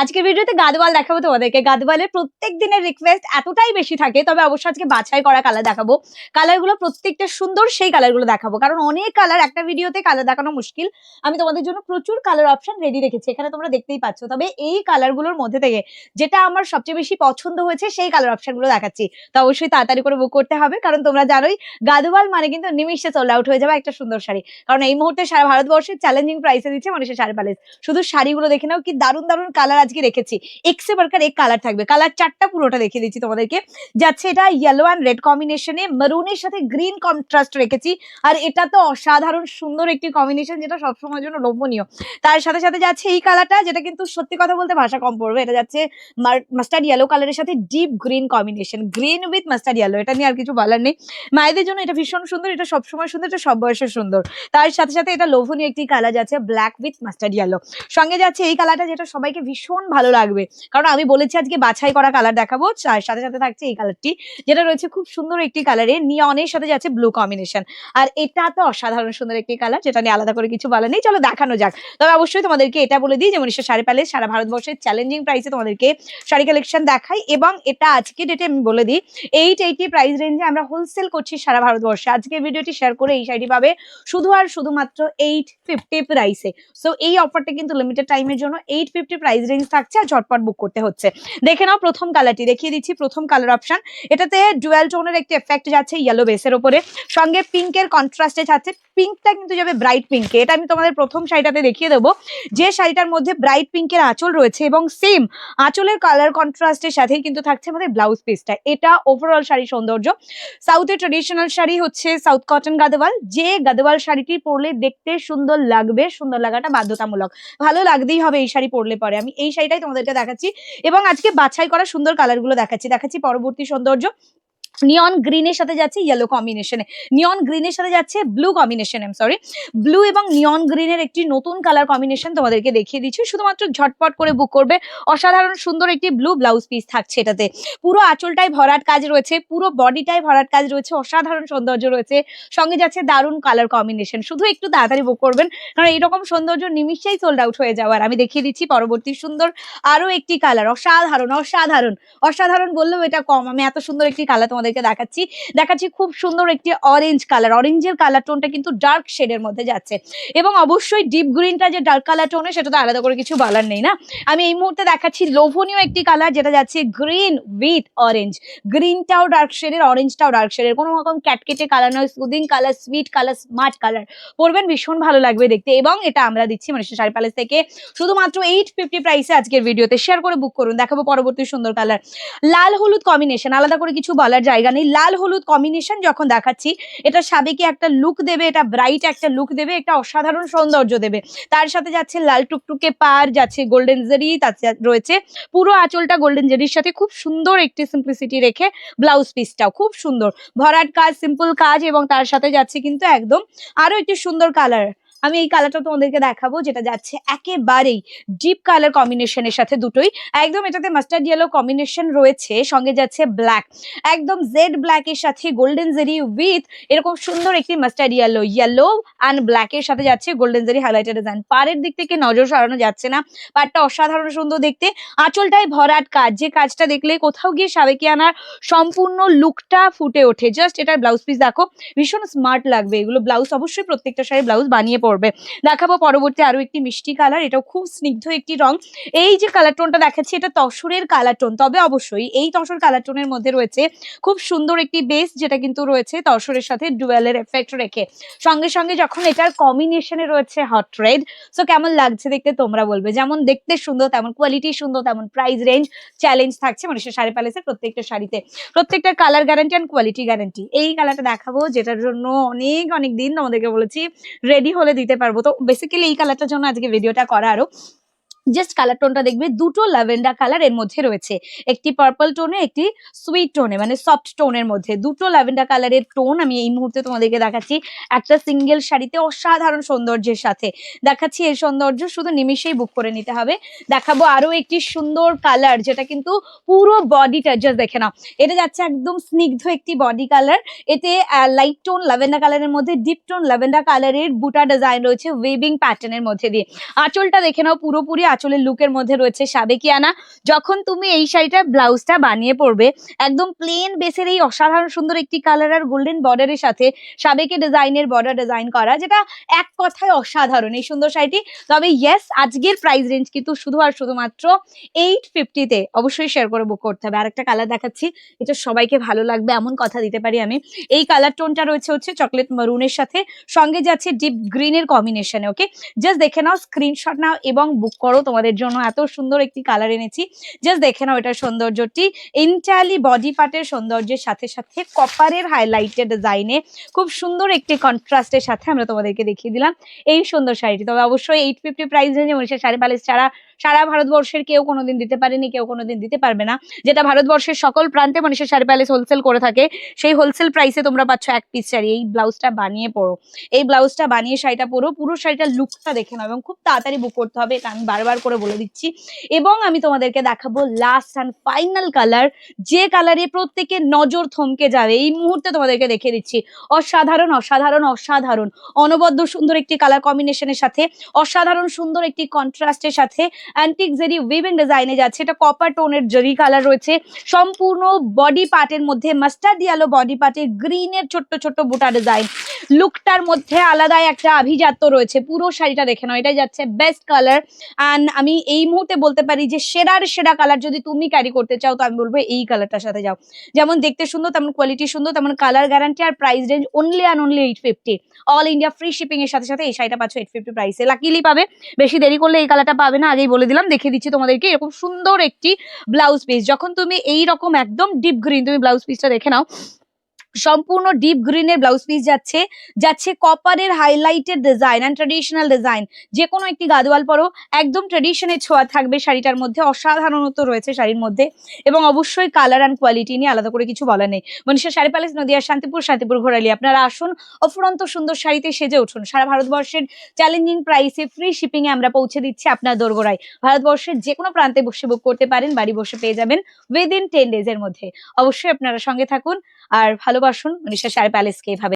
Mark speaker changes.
Speaker 1: আজকের ভিডিওতে গাদওয়াল দেখাবো তোমাদেরকে। গাদওয়ালের প্রত্যেক দিনের রিকোয়েস্ট এতটাই বেশি থাকে, তবে অবশ্যই আজকে বাছাই করা কালার দেখাবো। কালারগুলো প্রত্যেকটা সুন্দর সেই কালারগুলো দেখাবো, কারণ অনেক কালার একটা ভিডিওতে কালার দেখানো মুশকিল। আমি তোমাদের জন্য প্রচুর কালার অপশন রেডি রেখেছি, এখানে তোমরা দেখতেই পাচ্ছ। তবে এই কালারগুলোর মধ্যে থেকে যেটা আমার সবচেয়ে বেশি পছন্দ হয়েছে, সেই কালার অপশনগুলো দেখাচ্ছি। তো অবশ্যই তাড়াতাড়ি করে বুক করতে হবে, কারণ তোমরা জানোই গাদওয়াল মানে কিন্তু নিমিশে সোল্ড আউট হয়ে যাবে একটা সুন্দর শাড়ি। কারণ এই মুহূর্তে সারা ভারতবর্ষের চ্যালেঞ্জিং প্রাইসে দিচ্ছে মানুষের শাড়ি প্যালেস শুধু শাড়িগুলো দেখে নাও কি দারুণ দারুণ কালার আজকে রেখেছি। এক্সে বার্কার এক কালার থাকবে। কালার চারটা পুরোটা দেখিয়ে দিচ্ছি তোমাদেরকে। যাচ্ছে এটা ইয়েলো অ্যান্ড রেড কম্বিনেশনে মেরুনের সাথে গ্রিন কন্ট্রাস্ট রেখেছি। আর এটা তো অসাধারণ সুন্দর একটি কম্বিনেশন যেটা সবসময়ের জন্য লোভনীয়। তার সাথে সাথে যাচ্ছে এই কালারটা যেটা কিন্তু সত্যি কথা বলতে ভাষা কম পড়বে। এটা যাচ্ছে মাস্টার্ড ইয়েলো কালারের সাথে deep green combination green with mustard yellow এটা নিয়ে আর কিছু বলার নেই। মায়েদের জন্য এটা ভীষণ সুন্দর, এটা সবসময় সুন্দর, এটা সব বয়সে সুন্দর। তার সাথে সাথে এটা লোভনীয় একটি কালার যাচ্ছে ব্ল্যাক উইথ মাস্টার্ড ইয়েলো সঙ্গে যাচ্ছে এই কালারটা যেটা সবাইকে ভীষণ ভালো লাগবে। কারণ আমি বলেছি আজকে বাছাই করা কালার দেখাবো তার সাথে সাথে থাকছে এই কালারটি যেটা রয়েছে খুব সুন্দর একটি কালারে নিয়নের সাথে যাচ্ছে ব্লু কম্বিনেশন আর এটা তো অসাধারণ সুন্দর একটি কালার যেটা নিয়ে আলাদা করে কিছু বলা নেই। চলো দেখানো যাক। তবে অবশ্যই তোমাদেরকে এটা বলে দিই যে মনীষা শাড়ি প্যালেস সারা ভারতবর্ষের চ্যালেঞ্জিং প্রাইসে তোমাদেরকে শাড়ি কালেকশন দেখাই, এবং এটা আজকে ডেটে আমি বলে দিই এইট এইটি প্রাইস রেঞ্জে আমরা হোলসেল করছি সারা ভারতবর্ষে। আজকে ভিডিওটি শেয়ার করে এই শাড়িটি পাবে শুধু আর শুধুমাত্র এইট ফিফটি প্রাইসে সো এই অফারটা কিন্তু লিমিটেড টাইমের জন্য এইট ফিফটি প্রাইস রেঞ্জ থাকছে আর ঝটপট বুক করতে হচ্ছে। দেখে নাও প্রথম কালারটি দেখিয়ে দিচ্ছি প্রথম কালার অপশন এটাতে ডুয়াল টোনের একটি এফেক্ট যাচ্ছে ইয়েলো বেসের ওপরে সঙ্গে পিঙ্কের কন্ট্রাস্টে যাচ্ছে। পিঙ্কটা কিন্তু যাবে ব্রাইট পিঙ্কে এটা আমি তোমাদের প্রথম শাড়িটাতে দেখিয়ে দেবো। যে শাড়িটার মধ্যে ব্রাইট পিঙ্কের আঁচল রয়েছে এবং সেম আঁচলের কালার কন্ট্রাস্টের সাথেই কিন্তু থাকছে আমাদের ব্লাউজ পিসটা এটা ওভারঅল শাড়ি সৌন্দর্য। সাউথের ট্রেডিশনাল শাড়ি হচ্ছে সাউথ কটন গাদওয়াল যে গাদওয়াল শাড়িটি পরলে দেখতে সুন্দর লাগবে, সুন্দর লাগাটা বাধ্যতামূলক। ভালো লাগতেই হবে এই শাড়ি পরলে পরে। আমি এই শাড়িটাই তোমাদেরকে দেখাচ্ছি। এবং আজকে বাছাই করা সুন্দর কালারগুলো দেখাচ্ছি। দেখাচ্ছি পরবর্তী সৌন্দর্য। নিয়ন গ্রিনের সাথে যাচ্ছে ইয়েলো কম্বিনেশনে নিয়ন গ্রিনের সাথে যাচ্ছে blue combination um sorry blue এবং নিয়ন গ্রিনের একটি নতুন কালার কম্বিনেশন তোমাদেরকে দেখিয়ে দিচ্ছি। শুধুমাত্র ঝটপট করে বুক করবে। অসাধারণ সুন্দর একটি ব্লু ব্লাউজ পিস থাকছে এটাতে। পুরো আঁচলটাই ভরাট কাজ রয়েছে, পুরো বডিটাই ভরাট কাজ রয়েছে, অসাধারণ সৌন্দর্য রয়েছে। সঙ্গে যাচ্ছে দারুণ কালার কম্বিনেশন শুধু একটু তাড়াতাড়ি বুক করবেন, কারণ এরকম সৌন্দর্য নিমিশেই সোল্ড আউট হয়ে যাওয়ার। আমি দেখিয়ে দিচ্ছি পরবর্তী সুন্দর আরও একটি কালার অসাধারণ অসাধারণ অসাধারণ বললেও এটা কম। আমি এত সুন্দর একটি কালার তোমাদেরকে দেখাচ্ছি। দেখাচ্ছি খুব সুন্দর একটি অরেঞ্জ কালার অরেঞ্জের কালার টোনটা কিন্তু ডার্ক শেডের মধ্যে যাচ্ছে। এবং অবশ্যই ডিপ গ্রিনটা যে ডার্ক কালার টোনে সেটা তো আলাদা করে কিছু বলার নেই না। আমি এই মুহূর্তে দেখাচ্ছি লোভনীয় একটি কালার যেটা যাচ্ছে গ্রিন উইথ অরেঞ্জ গ্রিনটাও ডার্ক শেডের অরেঞ্জটাও ডার্ক শেডের কোনো রকম ক্যাটকেটে কালার নয় soothing colour sweet colour smart colour পরবেন, ভীষণ ভালো লাগবে দেখতে। এবং এটা আমরা দিচ্ছি মনীষা শাড়ি প্যালেস থেকে। শুধুমাত্র এইট ফিফটি প্রাইসে আজকের ভিডিওতে শেয়ার করে বুক করুন। দেখাবো পরবর্তী সুন্দর কালার লাল হলুদ কম্বিনেশন আলাদা করে কিছু বলার জায়গা নেই। লাল হলুদ কম্বিনেশন যখন দেখাচ্ছি, এটা সাবেকি একটা লুক দেবে, এটা ব্রাইট একটা লুক দেবে একটা অসাধারণ সৌন্দর্য দেবে। তার সাথে যাচ্ছে লাল টুকটুকে পার, যাচ্ছে গোল্ডেন জেরি সা- রয়েছে পুরো আঁচলটা গোল্ডেন জেরির সাথে খুব সুন্দর একটি সিম্পলিসিটি রেখে ব্লাউজ পিসটাও খুব সুন্দর। ভরাট কাজ সিম্পল কাজ এবং তার সাথে যাচ্ছে কিন্তু একদম আরও একটি সুন্দর কালার আমি এই কালারটা তোমাদেরকে দেখাবো, যেটা যাচ্ছে একেবারেই ডিপ কালার কম্বিনেশনের সাথে দুটোই। একদম এটাতে মাস্টার্ড ইয়েলো কম্বিনেশন রয়েছে, সঙ্গে যাচ্ছে ব্ল্যাক একদম জেড ব্ল্যাক এর সাথে গোল্ডেন জেরি উইথ এরকম সুন্দর একটি mustard yellow yellow and black এর সাথে যাচ্ছে গোল্ডেন জেরি হাইলাইটেড ডিজাইন পাড়ের দিক থেকে নজর সরানো যাচ্ছে না, পাড়টা অসাধারণ সুন্দর দেখতে। আঁচলটাই ভরাট কাজ, যে কাজটা দেখলে কোথাও গিয়ে সাবেকি আনার সম্পূর্ণ লুকটা ফুটে ওঠে। জাস্ট এটার ব্লাউজ পিস দেখো, ভীষণ স্মার্ট লাগবে। এগুলো ব্লাউজ অবশ্যই প্রত্যেকটা শাড়ি ব্লাউজ বানিয়ে পড়বে দেখাবো পরবর্তী আরও একটি মিষ্টি কালার এটাও খুব স্নিগ্ধ একটি রং। এই যে কালার টোনটা দেখাচ্ছি, এটা তসরের কালার টোন তবে অবশ্যই এই তসর কালার টোনের মধ্যে রয়েছে খুব সুন্দর একটি বেস যেটা কিন্তু রয়েছে তসরের সাথে ডুয়েলের এফেক্ট রেখে। সঙ্গে সঙ্গে যখন এটার কম্বিনেশনে রয়েছে হট রেড সো কেমন লাগছে দেখতে তোমরা বলবে। যেমন দেখতে সুন্দর, তেমন কোয়ালিটি সুন্দর, তেমন প্রাইস রেঞ্জ চ্যালেঞ্জ থাকছে মানুষের শাড়ি প্যালেসের প্রত্যেকটা শাড়িতে। প্রত্যেকটা colour guarantee and quality guarantee এই কালারটা দেখাবো, যেটার জন্য অনেক অনেক দিন তোমাদেরকে বলেছি রেডি হলে দিতে পারব। তো বেসিক্যালি এই কালারটার জন্য আজকে ভিডিওটা করা আরও। জাস্ট কালার টোনটা দেখবে, দুটো ল্যাভেন্ডার কালারের মধ্যে রয়েছে। একটি পার্পল টোনে একটি সুইট টোনে মানে সফট টোনের মধ্যে। দুটো ল্যাভেন্ডার কালারের টোন আমি এই মুহূর্তে তোমাদেরকে দেখাচ্ছি। একটা সিঙ্গেল শাড়িতে অসাধারণ সৌন্দর্যের সাথে। দেখাচ্ছি এই সৌন্দর্য শুধু নিমিশেই বুক করে নিতে হবে। দেখাবো আরও একটি সুন্দর কালার যেটা কিন্তু পুরো বডিটা জাস্ট দেখে নাও। এটা যাচ্ছে একদম স্নিগ্ধ একটি বডি কালার এতে লাইট টোন ল্যাভেন্ডার কালারের মধ্যে ডিপ টোন ল্যাভেন্ডার কালারের বুটা ডিজাইন রয়েছে ওয়েবিং প্যাটার্নের মধ্যে দিয়ে। আঁচলটা দেখে নাও পুরোপুরি আঁচলের লুকের মধ্যে রয়েছে সাবেকিয়ানা। যখন তুমি এই শাড়িটা, ব্লাউজটা বানিয়ে পরবে, একদম প্লেন বেসের এই অসাধারণ সুন্দর একটি কালার আর গোল্ডেন বর্ডারের সাথে সাবেকি ডিজাইনের বর্ডার ডিজাইন করা, যেটা এক কথায় অসাধারণ এই সুন্দর শাড়িটি। তবে ইয়েস আজকের প্রাইস রেঞ্জ কিন্তু শুধু আর শুধুমাত্র এইট ফিফটিতে অবশ্যই শেয়ার করে বুক করতে হবে। আরেকটা কালার দেখাচ্ছি, এটা সবাইকে ভালো লাগবে, এমন কথা দিতে পারি আমি। এই কালার টোনটা রয়েছে হচ্ছে চকলেট মারুনের সাথে, সঙ্গে যাচ্ছে ডিপ গ্রিনের কম্বিনেশনে ওকে জাস্ট দেখে নাও স্ক্রিনশট নাও এবং বুক করো। তোমাদের জন্য এত সুন্দর একটি কালার এনেছি। জাস্ট দেখে নাও এটার সৌন্দর্যটি। এন্টায়ারলি বডি পার্টের সৌন্দর্যের সাথে সাথে কপারের হাইলাইটের ডিজাইনে খুব সুন্দর একটি কন্ট্রাস্টের সাথে আমরা তোমাদেরকে দেখিয়ে দিলাম। এই সুন্দর শাড়িটি। তবে অবশ্যই এইট ফিফটি প্রাইস রেঞ্জে মনীষা শাড়ি প্যালেস ছাড়া সারা ভারতবর্ষের কেউ কোনোদিন দিতে পারেনি, কেউ কোনোদিন দিতে পারবে না। যেটা ভারতবর্ষের সকল প্রান্তে মনীষা শাড়ি প্যালেস হোলসেল করে থাকে, সেই হোলসেল প্রাইসে তোমরা পাচ্ছ এক পিস শাড়ি। এই ব্লাউজটা বানিয়ে পরো। এই ব্লাউজটা বানিয়ে শাড়িটা পরো। পুরো শাড়িটার লুকটা দেখে নাও এবং খুব তাড়াতাড়ি বুক করতে হবে, এটা আমি বারবার করে বলে দিচ্ছি। এবং আমি তোমাদেরকে দেখাবো লাস্ট অ্যান্ড ফাইনাল কালার যে কালারে প্রত্যেকে নজর থমকে যাবে। এই মুহূর্তে তোমাদেরকে দেখে দিচ্ছি, অসাধারণ অসাধারণ অসাধারণ, অনবদ্য সুন্দর একটি কালার কম্বিনেশনের সাথে, অসাধারণ সুন্দর একটি কন্ট্রাস্টের সাথে অ্যান্টিক জেরি উইভিং ডিজাইনে যাচ্ছে। এটা কপার টোনের জেরি কালার রয়েছে। সম্পূর্ণ বডি পার্টের মধ্যে মাস্টার্ড ইয়ালো বডি পার্টে গ্রিনের ছোট্ট ছোট্ট বুটা ডিজাইন লুকটার মধ্যে আলাদাই একটা আভিজাত্য রয়েছে। পুরো শাড়িটা দেখে নাও এটা যাচ্ছে বেস্ট কালার অ্যান্ড আমি এই মুহূর্তে বলতে পারি যে সেরার সেরা কালার যদি তুমি ক্যারি করতে চাও, তো আমি বলব এই কালারটার সাথে যাও। যেমন দেখতে সুন্দর, তেমন কোয়ালিটি সুন্দর, তেমন colour guarantee R price range only and only eight fifty all India free shipping এর সাথে সাথে এই শাড়িটা পাচ্ছ এইট ফিফটি প্রাইসে লাকিলি পাবে, বেশি দেরি করলে এই কালারটা পাবে না, আগেই বলে দিলাম দেখিয়ে দিচ্ছি তোমাদেরকে, এরকম সুন্দর একটি ব্লাউজ পিস যখন তুমি এইরকম একদম ডিপ গ্রিন তুমি ব্লাউজ পিসটা দেখে নাও সম্পূর্ণ ডিপ গ্রিনের ব্লাউজ পিস যাচ্ছে। যাচ্ছে কপারের highlighted design and traditional design যে কোনো একটি গাদোয়াল পরো, একদম ট্রেডিশনের ছোঁয়া থাকবে শাড়িটার মধ্যে অসাধারণত্ব রয়েছে শাড়ির মধ্যে। এবং অবশ্যই কালার অ্যান্ড কোয়ালিটি নিয়ে আলাদা করে কিছু বলা নেই। মনীষা, শাড়ি প্যালেস নদিয়া, শান্তিপুর শান্তিপুর ঘোরালি। আপনারা আসুন, অফুরন্ত সুন্দর শাড়িতে সেজে উঠুন। সারা ভারতবর্ষের চ্যালেঞ্জিং প্রাইসে ফ্রি শিপিং এ আমরা পৌঁছে দিচ্ছি আপনার দোরগোড়ায়। ভারতবর্ষের যে কোনো প্রান্তে বসে বুক করতে পারেন, বাড়ি বসে পেয়ে যাবেন উইদিন টেন ডেজ এর মধ্যে। অবশ্যই আপনারা সঙ্গে থাকুন। আর ভালোবাসুন মনীষা শাড়ি প্যালেসকে এভাবে